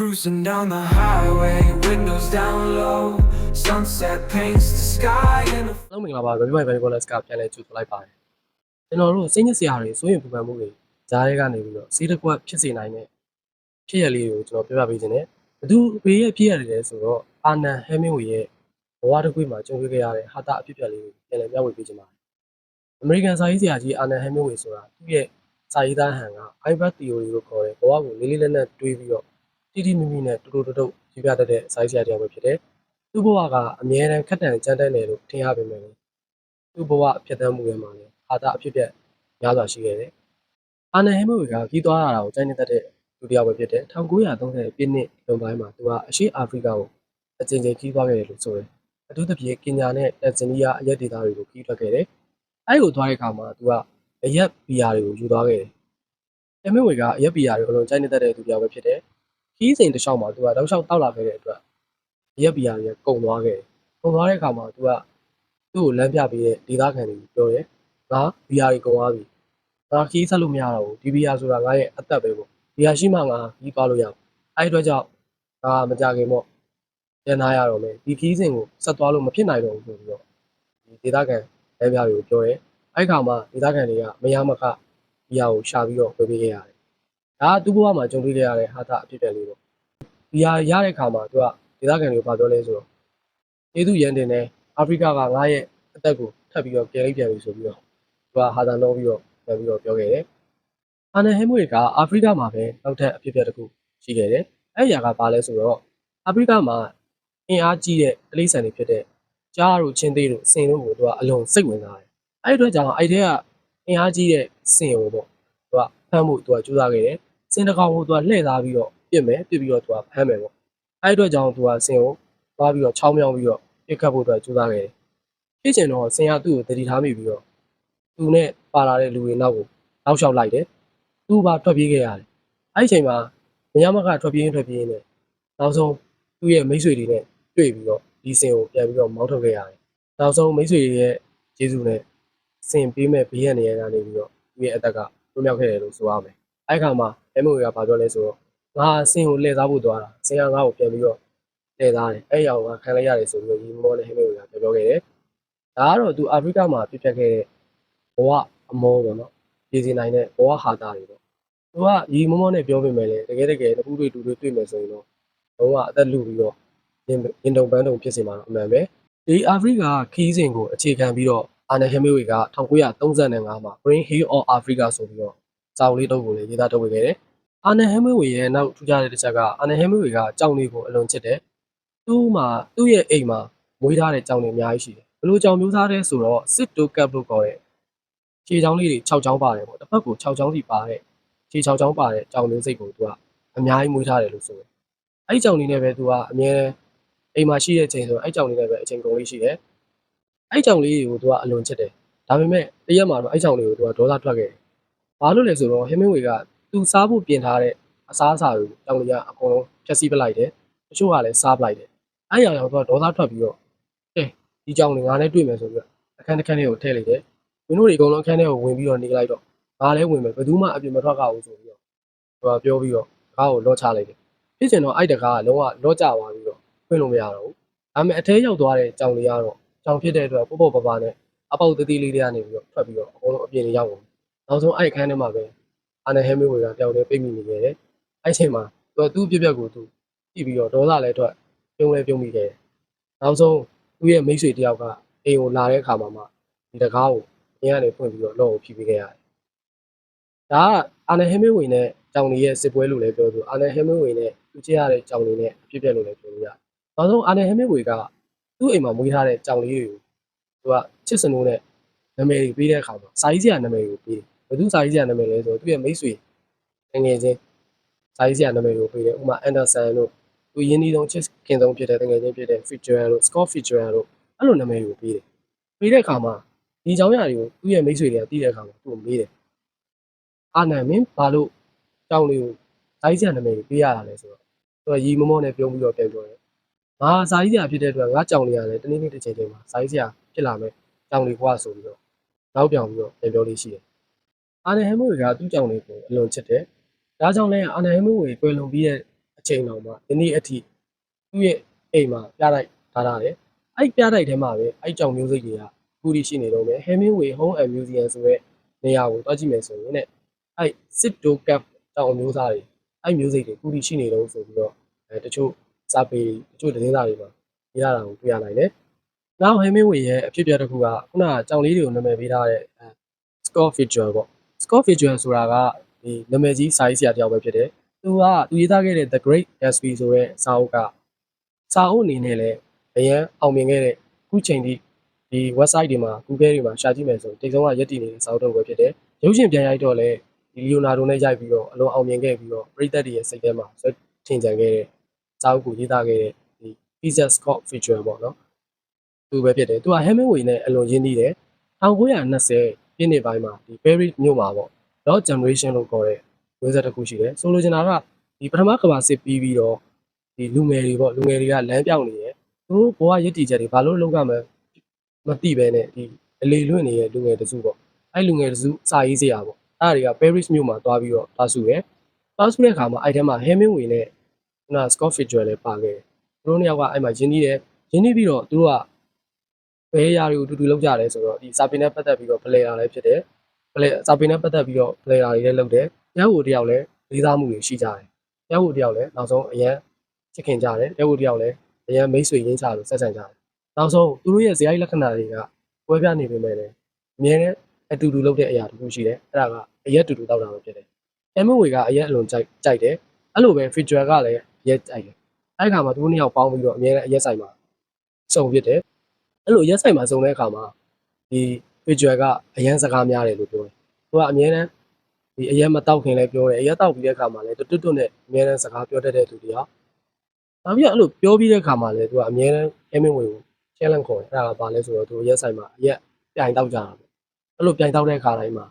Cruising down the highway, windows down low. Sunset paints the sky in a လုံးမင်္ဂလာပါဗီဒီယိုမိုင်ဗီဒီယိုလက်စကပြန်လဲကြိုဆိုလိုက်ပါတယ်ကျွန်တော်တို့စိတ်ညစ်စရာတွေစိုးရင်ပူပန်မှုတွေဂျားရဲကနေပြီးတော့စီးတစ်ကွက်ဖြစ်စေနိုင်တဲ့ဖြစ်ရလေးကိုကျွန်တော်ပြပြပေးခြင်းနဲ့ဘသူဘေးရဲ့ဖြစ်ရတယ်လဲဆိုတော့အာနန်ဟဲမင်းဝေရဲ့ဘဝတစ်ခုမှာကြုံတွေ့ခဲ့ရတဲ့ဟာတာအဖြစ်အပျက်လေးကိုပြန်လည်မျှဝေပေးခြင်းပါတယ်အမေရိကန်စာရေးဆရာကြီးအာနန်ဟဲမင်းဝေဆိုတာသူ့ရဲ့စာရေးသားဟန်က Hybrid Theory လို့ခေါ်တဲ့ဘဝကိုလေးလေးနက်နက်တွေးပြီးတော့ တိတိမိမိနဲ့တူတူတုတ်တုတ်ရေးပြတတ်တဲ့စာရေးဆရာတစ်ယောက်ပဲဖြစ်တယ်သူ့ဘဝကအမြဲတမ်းခက်တန်ကြမ်းတမ်းတယ်လို့ထင်ရပေမဲ့လည်းသူ့ဘဝအဖြစ်တမ်းမှုတွေမှာလည်းအာသာအဖြစ်ပြက်များစွာရှိခဲ့တယ်။အာနန်ဟဲမဝေကကြီးသွားရတာကိုကြိုက်နေတတ်တဲ့လူတစ်ယောက်ပဲဖြစ်တယ်။1930ပြည့်နှစ်လွန်ပိုင်းမှာသူကအရှေ့အာဖရိကကိုအကြိမ်ကြိမ်ကြီးသွားခဲ့တယ်လို့ဆိုတယ်။အထူးသဖြင့်ကင်ညာနဲ့တက်ဇနီးယားအရက်ဒေသတွေကိုကြီးထွက်ခဲ့တယ်။အဲဒီကိုသွားတဲ့အခါမှာသူကအရက်ဘီယာတွေကိုယူသွားခဲ့တယ်။ဟဲမဝေကအရက်ဘီယာတွေကိုအလုံးကြိုက်နေတတ်တဲ့လူတစ်ယောက်ပဲဖြစ်တယ်။ ခီးစဉ်တစ်လျှောက်မှာသူကတောက်လျှောက်တောက်လာခဲ့တဲ့အတွက်အရက်ဘီယာတွေကကုန်သွားခဲ့တယ်။ကုန်သွားတဲ့အခါမှာသူကသူ့ကိုလမ်းပြပေးတဲ့ဒေသခံတွေပြောတယ်ငါဘီယာတွေကုန်သွားပြီငါခီးဆက်လို့မရတော့ဘူးဒီဘီယာဆိုတာငါရဲ့အသက်ပဲပေါ့ဘီယာရှိမှငါခီးသွားလို့ရအောင်အဲ့ဒီအတွက်ကြောင့်ငါမကြခင်ပေါ့ပြန်လာရတော့မယ်ဒီခီးစဉ်ကိုဆက်သွားလို့မဖြစ်နိုင်တော့ဘူးဆိုပြီးတော့ဒီဒေသခံလမ်းပြတွေကိုပြောတယ်အဲ့ခါမှာဒေသခံတွေကမရမခဘီယာကိုရှာပြီးတော့ဝယ်ပေးခဲ့ရတယ် ဒါကသူ့ဘဝမှာကြုံတွေ့ခဲ့ရတဲ့ဟာတာအဖြစ်အပျက်လေးပေါ့ဘီယာရတဲ့ခါမှာသူကဒေသခံတွေကိုပြောလဲဆိုတော့ကျေးဇူးရန်တင်တယ်အာဖရိကကငါရဲ့အသက်ကိုထပ်ပြီးတော့ပြန်လိုက်ပြန်ပြီဆိုပြီးတော့သူကဟာသာလုံးပြီးတော့ပြန်ပြီးတော့ပြောခဲ့တယ်။အာနန်ဟဲမွေကအာဖရိကမှာပဲနောက်ထပ်အဖြစ်အပျက်တစ်ခုရှိခဲ့တယ်။အဲ့ဒီအရာကဘာလဲဆိုတော့အာဖရိကမှာအင်အားကြီးတဲ့တိရစ္ဆာန်တွေဖြစ်တဲ့ကြားတို့ချင်းသေးတို့စင်တို့ကိုသူကအလွန်စိတ်ဝင်စားတယ်။အဲ့ဒီအတွက်ကြောင့်အဲ့ဒီကအင်အားကြီးတဲ့စင်ကိုပေါ့သူကဖမ်းဖို့သူကကြိုးစားခဲ့တယ်။ စင်တစ်ကောင်ကိုသူကလှည့်သားပြီးတော့ပြစ်မယ်ပြစ်ပြီးတော့သူကဖမ်းမယ်ပေါ့။အဲ့ဒီအတွက်ကြောင့်သူကစင်ကိုသွားပြီးတော့ချောင်းမြောင်းပြီးတော့ပြစ်ခတ်ဖို့အတွက်ကြိုးစားခဲ့တယ်။ဖြစ်ချင်တော့ဆင်ရသူ့ကိုတတိထားမိပြီးတော့သူနဲ့ပါလာတဲ့လူတွေနောက်ကိုနောက်လျှောက်လိုက်တယ်။သူ့ဘာထွက်ပြေးခဲ့ရတယ်။အဲ့ဒီအချိန်မှာမရမကထွက်ပြေးရင်းထွက်ပြေးရင်းနဲ့နောက်ဆုံးသူ့ရဲ့မိတ်ဆွေတွေနဲ့တွေ့ပြီးတော့ဒီဆင်ကိုပြန်ပြီးတော့မောင်းထုတ်ခဲ့ရတယ်။နောက်ဆုံးမိတ်ဆွေတွေရဲ့ကျေးဇူးနဲ့ဆင်ပေးမဲ့ဘေးရန်နေရာကနေပြီးတော့သူ့ရဲ့အသက်ကလွတ်မြောက်ခဲ့တယ်လို့ဆိုရမယ်။အဲ့ဒီခါမှာ အမိုကဘာပြောလဲဆိုတော့ငါဆင်ကိုလှည့်စားဖို့သွားတာဆင်ကငါ့ကိုပြန်ပြီးတော့တည်သားတယ်အဲ့ရောက်ကခံလိုက်ရတယ်ဆိုပြီးတော့ရီမောနဲ့ဟိမေကပြောပြောခဲ့တယ်ဒါကတော့သူအာဖရိကမှာပြစ်ဖြတ်ခဲ့တဲ့ဘဝအမောပေါ့နော်ပြည်စီနိုင်တဲ့ဘဝဟာတာတွေပေါ့သူကရီမောမောနဲ့ပြောပြမယ်လေတကယ်တကယ်တခုတွေတူတွေတွေ့မယ်ဆိုရင်တော့တော့အသက်လူပြီးတော့ရင်တုံပန်းတုံဖြစ်စီမှာတော့အမှန်ပဲဒီအာဖရိကခီးစဉ်ကိုအခြေခံပြီးတော့အာနဟေမေဝေက1935မှာ Green Hill of Africa ဆိုပြီးတော့စာအုပ်လေးတုပ်ကိုလည်းရေးသားထုတ်ဝေခဲ့တယ် အာနဟေမေဝေရဲ့နောက်ထူးခြားတဲ့တစ်ချက်ကအာနဟေမေဝေကကြောင်လေးကိုအလွန်ချစ်တယ်သူ့မှာသူ့ရဲ့အိမ်မှာမွေးထားတဲ့ကြောင်တွေအများကြီးရှိတယ်ဘယ်လိုကြောင်မျိုးသားလဲဆိုတော့စစ်တိုကပ်လို့ခေါ်တဲ့ခြေချောင်းလေးတွေ6ချောင်းပါတယ်ပေါ့တစ်ဖက်ကို6ချောင်းစီပါတဲ့ခြေ6ချောင်းပါတဲ့ကြောင်မျိုးစိတ်ကိုသူကအများကြီးမွေးထားတယ်လို့ဆိုတယ်အဲ့ဒီကြောင်လေးနဲ့ပဲသူကအမြဲအိမ်မှာရှိတဲ့ချိန်ဆိုအဲ့ကြောင်လေးနဲ့ပဲအချိန်ကုန်လေးရှိတယ်အဲ့ကြောင်လေးကိုသူကအလွန်ချစ်တယ်ဒါပေမဲ့တရက်မှာတော့အဲ့ကြောင်လေးကိုသူကဒေါသထွက်ခဲ့တယ်ဘာလို့လဲဆိုတော့ဟင်းမင်းဝေက သူစားဖို့ပြင်ထားတဲ့အစားအစာကိုကြောင်လေးကအကုန်လုံးဖျက်ဆီးပလိုက်တယ်တချို့ကလည်းစားပလိုက်တယ်အဲ့ရောင်ရောင်သူကဒေါသထွက်ပြီးတော့ကဲဒီကြောင်လေးငါနဲ့တွေ့မယ်ဆိုပြီးတော့အခန်းတစ်ခန်းလေးကိုထည့်လိုက်တယ်မင်းတို့တွေအကုန်လုံးအခန်းထဲကိုဝင်ပြီးတော့နေလိုက်တော့ငါလည်းဝင်မယ်ဘယ်သူမှအပြင်မထွက်ကြဘူးဆိုပြီးတော့သူကပြောပြီးတော့ကားကိုလော့ချလိုက်တယ်ဖြစ်ချင်တော့အဲ့တကားကလုံးဝလော့ကျသွားပြီးတော့ဖွင့်လို့မရတော့ဘူးဒါပေမဲ့အထဲရောက်သွားတဲ့ကြောင်လေးကတော့ကြောင်ဖြစ်တဲ့အတွက်ပေါ့ပေါ့ပပနဲ့အပေါက်သေးသေးလေးတွေကနေပြီးတော့ထွက်ပြီးတော့အကုန်လုံးအပြင်လေးရောက်ကုန်နောက်ဆုံးအဲ့အခန်းထဲမှာပဲ အာနယ်ဟဲမီဝေကတယောက်တည်းပြိတ်မိနေခဲ့တယ်အဲ့ချိန်မှာသူကသူ့ပြက်ပြက်ကိုသူကြည့်ပြီးတော့ဒေါသလည်းထွက်ပြုံးလဲပြုံးမိခဲ့တယ်။နောက်ဆုံးသူ့ရဲ့မိတ်ဆွေတယောက်ကအိမ်ကိုလာတဲ့အခါမှာမှဒီတကားကိုအင်းကနေဖွင့်ပြီးတော့လော့ကိုဖြီးပေးခဲ့ရတယ်။ဒါကအာနယ်ဟမင်းဝေနဲ့ကြောင်နေရဲ့စစ်ပွဲလို့လည်းပြောသူအာနယ်ဟမင်းဝေနဲ့သူချစ်ရတဲ့ကြောင်နေနဲ့အဖြစ်ပြက်လို့လည်းပြောလို့ရတယ်။နောက်ဆုံးအာနယ်ဟမင်းဝေကသူ့အိမ်မှာမွေးထားတဲ့ကြောင်လေးတွေကိုသူကချစ်စနိုးနဲ့နာမည်ပေးတဲ့အခါမှာစာရေးစရာနာမည်ကိုပေးတယ်။ ဘယ်သူစာရေးစရာနာမည်လဲဆိုတော့သူ့ရဲ့မိတ်ဆွေငယ်ချင်းစာရေးစရာနာမည်ကိုပေးတယ်။ဥပမာအန်ဒါဆန်တို့ သူရင်းနှီးဆုံးချစ်ခင်ဆုံးဖြစ်တဲ့တကယ်ချင်းဖြစ်တဲ့ feature တို့ Scott feature တို့အဲ့လိုနာမည်ကိုပေးတယ်။ပေးတဲ့အခါမှာဒီเจ้าရာတွေကိုသူ့ရဲ့မိတ်ဆွေတွေကသိတဲ့အခါမှာသူ့ကိုမေးတယ်။အာနန်မင်းဘာလို့ကြောင်လေးကိုဇာတိဆရာနာမည်ကိုပေးရတာလဲဆိုတော့သူကရီမမောနဲ့ပြုံးပြီးတော့ပြန်ပြောတယ်။ငါဇာတိဆရာဖြစ်တဲ့အတွက်ငါကြောင်လေးရတယ်တနေ့နေ့တစ်ချိန်ချိန်မှာဇာတိဆရာဖြစ်လာမယ်ကြောင်လေးကွာဆိုပြီးတော့နောက်ပြောင်ပြီးတော့ပြန်ပြောလေးရှိတယ်။ အာနန်ဟမ်မွေကသူ့ကြောင်လေးကိုအလွန်ချစ်တယ်။ဒါကြောင့်လည်းအာနန်ဟမ်မွေကွယ်လွန်ပြီးတဲ့အချိန်တော်မှာဒီနေ့အထိသူ့ရဲ့အိမ်မှာပြလိုက်ထားတာလေအဲ့ပြလိုက်ထဲမှာပဲအဲ့ကြောင်မျိုးစိတ်တွေကအခုထိရှိနေတော့မယ် Hemingway Home and Museum ဆိုတဲ့နေရာကိုတွားကြည့်မယ်ဆိုရင်တဲ့အဲ့ Sit-do Cap တောင်မျိုးသားတွေအဲ့မျိုးစိတ်တွေအခုထိရှိနေတော့ဆိုပြီးတော့အဲတချို့စာပေတချို့သတင်းစာတွေမှာရေးရတာကိုတွေ့ရနိုင်တယ်။နောက် Hemingway ရဲ့အဖြစ်အပျက်တစ်ခုကခုနကကြောင်လေးတွေကိုနာမည်ပေးထားတဲ့အဲ Scott Fitzgerald ပေါ့ Scott Fitzgerald ဆိုတာကဒီနာမည်ကြီးစာရေးဆရာတစ်ယောက်ပဲဖြစ်တယ်။သူကသူရေးသားခဲ့တဲ့ The Great Gatsby ဆိုတဲ့စာအုပ်ကစာအုပ်အနေနဲ့လည်းအရင်အောင်မြင်ခဲ့တဲ့အခုချိန်ထိဒီ website တွေမှာ Google တွေမှာရှာကြည့်မယ်ဆိုရင်တိတ်ဆုံးကရက်တည်နေတဲ့စာအုပ်တစ်ခုပဲဖြစ်တယ်။ရုပ်ရှင်ပြန်ရိုက်တော့လည်းဒီ Leonardo နဲ့ရိုက်ပြီးတော့အလုံးအောင်မြင်ခဲ့ပြီးတော့ပရိသတ်တွေရဲ့စိတ်ထဲမှာဆွဲထင်ကြံခဲ့တဲ့စာအုပ်ကိုရေးသားခဲ့တဲ့ဒီ Peter Scott Fitzgerald ပေါ့နော်။သူပဲဖြစ်တယ်။သူက Hemingway နဲ့အလွန်ရင်းနှီးတယ်။1920 ပြည့်နှစ်ပိုင်းမှာဒီ Paris မြို့မှာပေါ့ Dot Generation လို့ခေါ်တဲ့ဝင်းဆက်တစ်ခုရှိတယ်။ဆိုလိုချင်တာကဒီပထမကမ္ဘာစစ်ပြီးပြီးတော့ဒီလူငယ်တွေပေါ့လူငယ်တွေကလမ်းပြောင်းနေတယ်။သူတို့ဘဝရည်တည်ချက်တွေဘာလို့လုပ်ရမလဲမသိပဲနဲ့ဒီအလေလွင့်နေတဲ့လူငယ်တစုပေါ့။အဲ့လူငယ်တစုစာရေးစရာပေါ့။အဲ့ဒါတွေက Paris မြို့မှာတွားပြီးတော့တွားစုရယ်။တွားစုတဲ့အခါမှာအဲ့ထဲမှာ Hemingway နဲ့ခုန Scott Fitzgerald လည်းပါခဲ့တယ်။သူတို့နှစ်ယောက်ကအဲ့မှာရင်းနှီးတယ်။ရင်းနှီးပြီးတော့သူတို့က ဘယ်အရာတွေကိုတူတူလုပ်ကြလဲဆိုတော့ဒီစာပေနဲ့ပတ်သက်ပြီးတော့ player လည်းဖြစ်တယ်။ player စာပေနဲ့ပတ်သက်ပြီးတော့ player တွေလည်းလုပ်တယ်။တရားကိုတယောက်လည်းလေးစားမှုတွေရှိကြတယ်။တရားကိုတယောက်လည်းနောက်ဆုံးအရန်ချစ်ခင်ကြတယ်။တရားကိုတယောက်လည်းအရန်မိတ်ဆွေရင်းချလို့ဆက်ဆံကြတယ်။နောက်ဆုံးသူတို့ရဲ့ဇာတ်လက္ခဏာတွေကပွဲပြနေပေမဲ့လည်းအမြဲတမ်းအတူတူလုပ်တဲ့အရာတစ်ခုရှိတယ်။အဲ့ဒါကအရက်တူတူတောက်တာပဲဖြစ်တယ်။ Hemingway ကအရက်အလွန်ကြိုက်ကြိုက်တယ်။အဲ့လိုပဲ Fitzgerald ကလည်းအရက်ကြိုက်တယ်။အဲ့ဒီခါမှာသူတို့နှစ်ယောက်ပေါင်းပြီးတော့အမြဲတမ်းအရက်ဆိုင်မှာစုံဖြစ်တယ်။ အဲ့လိုအရက်ဆိုင်မှာစုံတဲ့အခါမှာဒီ Fitzgerald ကအရန်စကားများတယ်လို့ပြောတယ်။သူကအမြဲတမ်းဒီအရက်မတောက်ခင်လည်းပြောတယ်။အရက်တောက်ပြီးတဲ့အခါမှာလည်းတွတ်တွတ်နဲ့အမြဲတမ်းစကားပြောတတ်တဲ့သူတယောက်။နောက်ပြီးတော့အဲ့လိုပြောပြီးတဲ့အခါမှာလည်းသူကအမြဲတမ်း Hemingway ကို challenge ခေါ်တယ်။အဲ့ဒါကဘာလဲဆိုတော့သူအရက်ဆိုင်မှာအရက်ပြိုင်တောက်ကြတာပေါ့။အဲ့လိုပြိုင်တောက်တဲ့အခါတိုင်းမှာ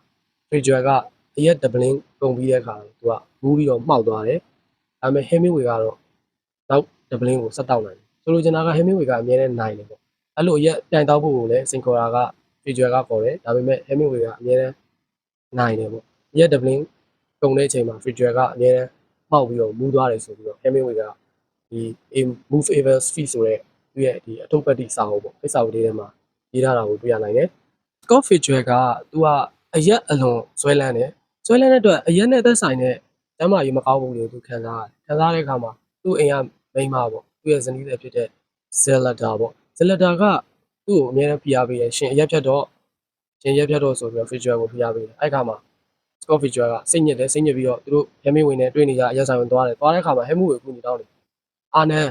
Fitzgerald ကအရက် doubling ပုံပြီးတဲ့အခါသူကမူးပြီးတော့မှောက်သွားတယ်။ဒါပေမဲ့ Hemingway ကတော့နောက် doubling ကိုဆက်တောက်နိုင်တယ်။ဆိုလိုချင်တာက Hemingway ကအမြဲတမ်းနိုင်တယ်ပေါ့။ အဲ့လိုအရက်ပြိုင်တောက်ဖို့ကိုလည်းစင်ခေါ်တာက Fitzgerald ကခေါ်တယ်။ဒါပေမဲ့ Hemingway ကအမြဲတမ်းနိုင်တယ်ပေါ့။အရက် doubling ပုံတဲ့အချိန်မှာ Fitzgerald ကအမြဲတမ်းမှောက်ပြီးတော့မူးသွားတယ်ဆိုပြီးတော့ Hemingway ကဒီ A Move Ever Speed ဆိုတဲ့သူရဲ့ဒီအထုပ်ပတ်တိစာအုပ်ပေါ့။အဲ့စာအုပ်လေးထဲမှာရေးထားတာကိုတွေ့ရနိုင်တယ်။ Scott Fitzgerald ကသူကအရက်အလွန်ဇွဲလန်းတယ်။ဇွဲလန်းတဲ့အတွက်အရက်နဲ့သက်ဆိုင်တဲ့ကျမ်းမာရေးမကောင်းဘူးလို့သူခံစားရတယ်။ခံစားတဲ့အခါမှာသူ့အိမ်ကမိန်းမပေါ့။သူ့ရဲ့ဇနီးလည်းဖြစ်တဲ့ Zelda ပေါ့။ Zelda ကသူ့ကိုအမြဲတမ်းဖိအားပေးတယ်။ရှင်အရက်ဖြတ်တော့ရှင်ရက်ဖြတ်တော့ဆိုပြီးတော့ Fitzgerald ကိုဖိအားပေးတယ်။အဲ့ခါမှာ Scott Fitzgerald ကစိတ်ညစ်တယ်စိတ်ညစ်ပြီးတော့သူတို့ Hemingway နဲ့တွေ့နေကြအရက်ဆိုင်ဝင်သွားတယ်။သွားတဲ့အခါမှာ Hemingway ကိုကူညီတောင်းတယ်။အာနန်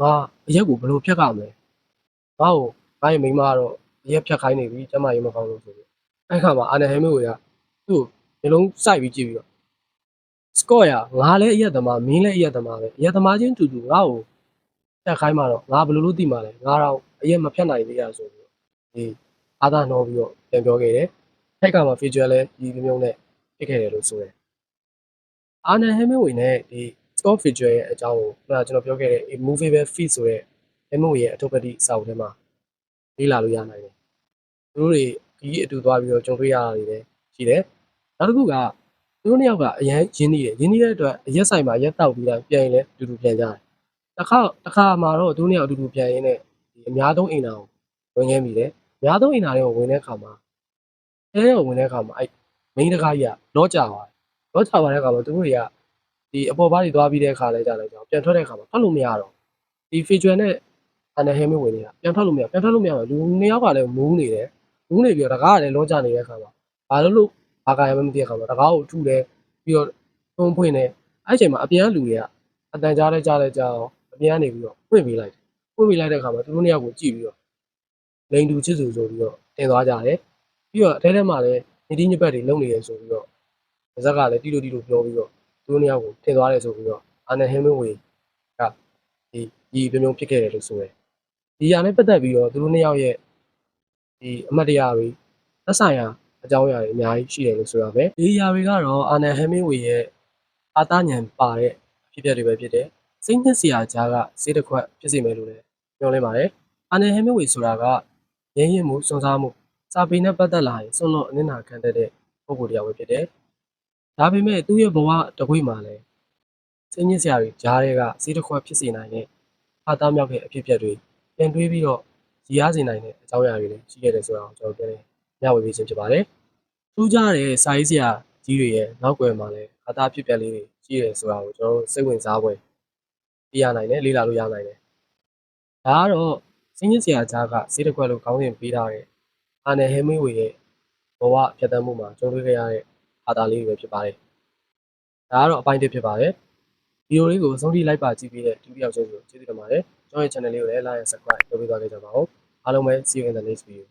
ငါအရက်ကိုဘယ်လိုဖြတ်ရမလဲ။ငါ့ကိုငါ့ရဲ့မိန်းမကတော့အရက်ဖြတ်ခိုင်းနေပြီကျမ်းမာရေးမကောင်းလို့ဆိုပြီးအဲ့ခါမှာအာနန်ဟဲမီဝေကသူ့ကိုမျိုးလုံးစိုက်ပြီးကြည့်ပြီးတော့ Scott ရငါလည်းအရက်သမားမင်းလည်းအရက်သမားပဲအရက်သမားချင်းတူတူငါ့ကို တက်ခိုင်းမှာတော့ငါဘယ်လိုလုပ်သိမှာလဲငါတော့အရက်မဖြတ်နိုင်သေးရဆိုပြီးတော့ဒီအာသာနှောပြီးတော့ပြန်ပြောခဲ့တယ်ထိုက်ကမှာ feature လဲဒီလိုမျိုးနဲ့ဖြစ်ခဲ့တယ်လို့ဆိုတယ်အာနန်ဟဲမီဝေနဲ့ဒီ Scott feature ရဲ့အကြောင်းကိုခုနကကျွန်တော်ပြောခဲ့တဲ့ movable feed ဆိုတဲ့ဟဲမီဝေရဲ့အထုပ်ပတိစာအုပ်ထဲမှာလေ့လာလို့ရနိုင်တယ်သူတို့တွေဒီအတူသွားပြီးတော့ကြုံတွေ့ရတာတွေလည်းရှိတယ်။နောက်တစ်ခုကသူတို့နှစ်ယောက်ကအရန်ရင်းနှီးတယ်။ရင်းနှီးတဲ့အတွက်အရက်ဆိုင်မှာရက်တောက်ပြီးတိုင်းပြန်ရင်လည်းအတူတူပြန်ကြတယ်။ တစ်ခါတစ်ခါမှာတော့သူတို့နှစ်ယောက်အတူတူပြန်ရင်းနဲ့ဒီအများဆုံးအိမ်နာကိုဝင်ခဲ့မိတယ်။အများဆုံးအိမ်နာတွေကိုဝင်တဲ့အခါမှာအဲကိုဝင်တဲ့အခါမှာအဲ့မိန်းတကားကြီးကလော့ကြသွားတယ်။လော့ကြသွားတဲ့အခါမှာသူတို့တွေကဒီအပေါ်ဘားတွေသွားပြီးတဲ့အခါလဲကြလိုက်ကြအောင်ပြန်ထွက်တဲ့အခါမှာထွက်လို့မရတော့ဒီ feature နဲ့အန်ဟဲမီဝင်နေတာပြန်ထွက်လို့မရပြန်ထွက်လို့မရတော့လူနှစ်ယောက်ကလည်းမူးနေတယ်ဘူးနေပြီးတော့တကားကလည်းလောကြနေတဲ့အခါမှာဘာလို့လို့ဘာကရမမသိတဲ့အခါမှာတကားကိုထုတယ်ပြီးတော့ထုံးဖွင့်တယ်အဲ့အချိန်မှာအပြန်လူတွေကအတန်ကြားလဲကြားလဲကြားအောင်အ ပြန်ကနေပြီးတော့ဖွင့်ပေးလိုက်တယ်ဖွင့်ပေးလိုက်တဲ့အခါမှာသူတို့နှစ်ယောက်ကိုကြည့်ပြီးတော့လိန်တူချစ်သူဆိုပြီးတော့တင်သွားကြတယ်ပြီးတော့အထဲထဲမှာလည်းနေတိညပတ်တွေလုံနေရဆိုပြီးတော့ဇက်ကလည်းတီလိုတီလိုပြောပြီးတော့သူတို့နှစ်ယောက်ကိုတင်သွားတယ်ဆိုပြီးတော့အာနန်ဟင်းမဝေကဒီဒီပြုံပြုံဖြစ်ခဲ့တယ်လို့ဆိုရယ်ဒီຢာနဲ့ပတ်သက်ပြီးတော့သူတို့နှစ်ယောက်ရဲ့ဒီအမတ်တရားတွေသက်ဆိုင်ရာအကြောင်းအရာတွေအများကြီးရှိတယ်လို့ဆိုရပဲဒီຢာတွေကတော့အာနန်ဟမ်မင်းဝေရဲ့အာသညံပါတဲ့အဖြစ်အပျက်တွေပဲဖြစ်တယ် စိတ်နှစ်စရာကြားကစေးတစ်ခွက်ဖြစ်စေမယ်လို့လည်းပြောလဲပါတယ်အာနန်ဟမ်မင်းဝေဆိုတာကရင်းရင်မှုစွန့်စားမှုစာပေနဲ့ပတ်သက်လာရင်စွန့်လွတ်အနစ်နာခံတတ်တဲ့ပုံကိုယ်တစ်ယောက်ပဲဖြစ်တယ်ဒါပေမဲ့သူ့ရဲ့ဘဝတစ်ခွေမှာလည်းစိတ်ညစ်စရာတွေကြားတွေကစီးတစ်ခွက်ဖြစ်စေနိုင်တဲ့အားသားမြောက်တဲ့အဖြစ်အပျက်တွေပြန်တွေးပြီးတော့ရည်ရစေနိုင်တဲ့အကြောင်းအရာတွေလည်းရှိခဲ့တယ်ဆိုတာကိုကျွန်တော်ပြောနေမျှဝေပေးခြင်းဖြစ်ပါတယ်။ထူးခြားတဲ့စာရေးဆရာကြီးတွေရဲ့နောက်ွယ်မှာလည်းအားသားဖြစ်ပျက်လေးတွေရှိတယ်ဆိုတာကိုကျွန်တော်တို့စိတ်ဝင်စားပွဲ သိရနိုင်တယ်လေ့လာလို့ရနိုင်တယ်။ဒါကတော့စိတ်ညစ်စရာကြားကစီးတစ်ခွက်လို့ခေါင်းစဉ်ပေးထားတဲ့အာနယ်ဟဲမီဝေရဲ့ဘဝဖြတ်သန်းမှုမှာကြုံတွေ့ခဲ့ရတဲ့အားသားလေးတွေပဲဖြစ်ပါတယ်။ဒါကတော့အပိုင်းတစ်ဖြစ်ပါတယ်။ဗီဒီယိုလေးကိုအဆုံးထိလိုက်ပါကြည့်ပြီးတဲ့ဒုတိယချင်းကိုကျေးဇူးတင်ပါတယ်ကျွန်တော်ရဲ့ channel လေးကိုလည်း like and subscribe လုပ်ပေးသွားခဲ့ကြပါဦးအားလုံးပဲ see you in the next video